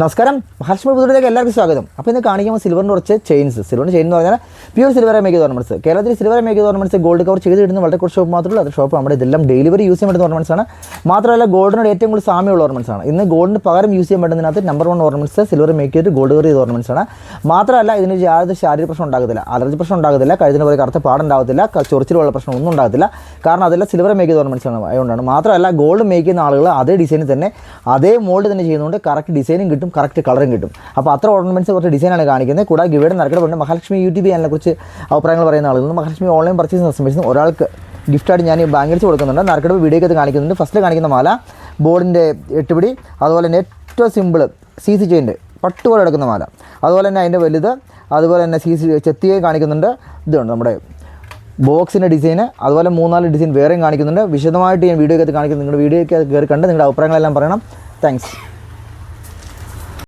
നമസ്കാരം. മഹാലക്ഷ്മി പുതുവിലേക്ക് എല്ലാവർക്കും സ്വാഗതം. അപ്പോൾ ഇന്ന് കാണിക്കുമ്പോൾ സിൽവറിന്റെ കുറച്ച് ചെയിൻസ് സിൽവറിന്റെ ചെയിൻ എന്ന് പറഞ്ഞാൽ പ്യൂർ സിൽവർ മേക്ക് ഓർണമെന്റ്സ് കേരളത്തിൽ silver make ornaments gold cover ചെയ്ത് ഇടുന്ന വളരെ കുറച്ച് ഷോപ്പ് മാത്രമേ അത് ഷോപ്പ് നമ്മുടെ ഇതെല്ലാം ഡെലിവറി യൂസ് ചെയ്യുന്ന ഓർണമെന്റ്സ് ആണ്. മാത്രമല്ല ഗോൾഡിനോട് ഏറ്റവും കൂടുതൽ സാമ്യമുള്ള ഓർണമെന്റ്സ് ആണ്. ഇന്ന് ഗോൾഡിന് പകരം യൂസ് ചെയ്യാൻ പറ്റുന്നതിനകത്ത് number one ornaments silver make ചെയ്ത് ഗോൾഡ് കവർ ചെയ്ത ഓർണമെന്റ്സ് ആണ്. മാത്രമല്ല ഇതിന് യാതൊരു ശാരീരിക പ്രശ്നം ഉണ്ടാകത്തില്ല. അലർജി പ്രശ്നം ഉണ്ടാകത്തില്ല. കഴുത്തിന് പോലെ കറുത്ത പാടുണ്ടാകത്തില്ല ചൊറിച്ചിലുള്ള പ്രശ്നം ഒന്നും ഉണ്ടാകത്തില്ല. കാരണം അതെല്ലാം സിൽവർ മേക്ക് ചെയ്ത ഓർണമെന്റ്സ് ആണ്. അതുകൊണ്ടാണ്. മാത്രമല്ല ഗോൾഡ് മേക്ക് ചെയ്യുന്ന ആളുകൾ അതേ ഡിസൈനിൽ തന്നെ അതേ മോൾഡ് തന്നെ ചെയ്യുന്നതുകൊണ്ട് കറക്റ്റ് ഡിസൈനും കിട്ടും. കറക്റ്റ് കളറും കിട്ടും. അപ്പോൾ അത്ര ഓർണമെന്റ്സ് കുറച്ച് ഡിസൈനാണ് കാണിക്കുന്നത്. കൂടാതെ ഗിവയുടെ നറുക്കടപ്പുണ്ട് മഹാലക്ഷ്മി യൂട്യൂബ് ചാനലിനെ കുറിച്ച് അഭിപ്രായങ്ങൾ പറയുന്ന ആളുകൾ മഹാലക്ഷ്മി ഓൺലൈൻ പർച്ചേസ് കസ്റ്റമേഴ്സിന് ഒരാൾക്ക് ഗിഫ്റ്റായിട്ട് ഞാൻ ബാങ്കിൽസ് കൊടുക്കുന്നുണ്ട്. നറുക്കടപ്പ് വീഡിയോക്കകത്ത് കാണിക്കുന്നുണ്ട്. ഫസ്റ്റ് കാണിക്കുന്ന മാല ബോർഡിന്റെ എട്ടുപിടി അതുപോലെ തന്നെ ഏറ്റവും സിമ്പിൾ സി സി ചെയിന്റെ പട്ടുപോലെ എടുക്കുന്ന മാല. അതുപോലെ തന്നെ അതിന്റെ വലുത് അതുപോലെ തന്നെ സി സി ചെത്തിയെ കാണിക്കുന്നുണ്ട്. ഇതുണ്ട് നമ്മുടെ ബോക്സിന്റെ ഡിസൈന് അതുപോലെ മൂന്നാൽ ഡിസൈൻ വേറെയും കാണിക്കുന്നുണ്ട്. വിശദമായിട്ട് ഞാൻ വീഡിയോ ഒക്കെ കാണിക്കുന്നു നിങ്ങളുടെ വീഡിയോ ഒക്കെ കയറി കണ്ട് നിങ്ങളുടെ അഭിപ്രായങ്ങളെല്ലാം പറയണം. താങ്ക്സ്